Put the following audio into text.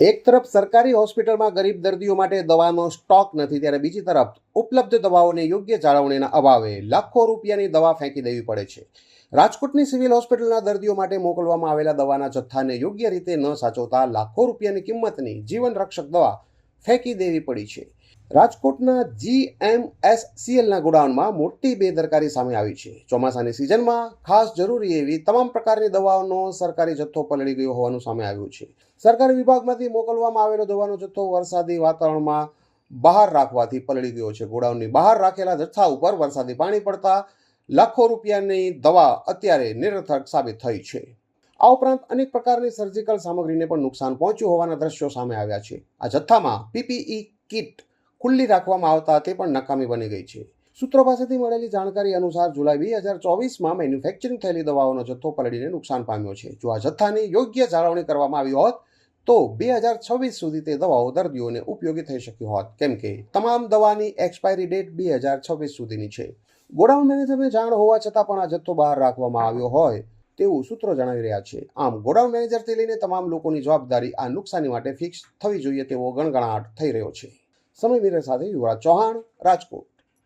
એક તરફ સરકારી હોસ્પિટલમાં ગરીબ દર્દીઓ માટે દવાનો સ્ટોક નથી, ત્યારે બીજી તરફ ઉપલબ્ધ દવાઓને યોગ્ય જાળવણીના અભાવે લાખો રૂપિયાની દવા ફેંકી દેવી પડે છે. રાજકોટની સિવિલ હોસ્પિટલના દર્દીઓ માટે મોકલવામાં આવેલા દવાના જથ્થાને યોગ્ય રીતે ન સાચવતા લાખો રૂપિયાની કિંમતની જીવન રક્ષક દવા ફેંકી દેવી પડી છે. રાજકોટના જીએમએસસીએલના ગોડાઉનમાં મોટી બેદરકારી સામે આવી છે. ચોમાસાની સિઝનમાં ખાસ જરૂરી એવી તમામ પ્રકારની દવાઓનો સરકારી જથ્થો પલળી ગયો હોવાનું સામે આવ્યું છે. સરકારી વિભાગમાંથી મોકલવામાં આવેલો દવાનો જથ્થો વરસાદી વાતાવરણમાં બહાર રાખવાથી પલળી ગયો છે. ગોડાઉનની બહાર રાખેલા જથ્થા ઉપર વરસાદી પાણી પડતા લાખો રૂપિયાની દવા અત્યારે નિરર્થક સાબિત થઈ છે. આ ઉપરાંત અનેક પ્રકારની સર્જિકલ સામગ્રીને પણ નુકસાન પહોંચ્યું હોવાના દ્રશ્યો સામે આવ્યા છે. આ જથ્થામાં પીપીઈ કિટ ખુલ્લી રાખવામાં આવતા તે પણ નકામી બની ગઈ છે. સૂત્રો પાસેથી મળેલી જાણકારી અનુસાર જુલાઈ બે હજાર ચોવીસમાં મેન્યુફેક્ચરિંગ થયેલી દવાઓનો જથ્થો પલળીને નુકસાન પામ્યો છે. જો આ જથ્થાની યોગ્ય જાળવણી કરવામાં આવી હોત, તો બે હજાર છવ્વીસ સુધી તે દવાઓ દર્દીઓને ઉપયોગી થઈ શકી હોત. કેમ કે તમામ દવાની એક્સપાયરી ડેટ બે હજાર છવ્વીસ સુધીની છે. ગોડાઉન મેનેજરને જાણ હોવા છતાં પણ આ જથ્થો બહાર રાખવામાં આવ્યો હોય. તેવું સૂત્રો જણાવી રહ્યા છે. આમ, ગોડાઉન મેનેજરથી લઈને તમામ લોકોની જવાબદારી આ નુકસાની માટે ફિક્સ થવી જોઈએ તેવો ગણગણાટ થઈ રહ્યો છે. સમય મિરર સાથે યુવરાજ ચૌહાણ, રાજકોટ.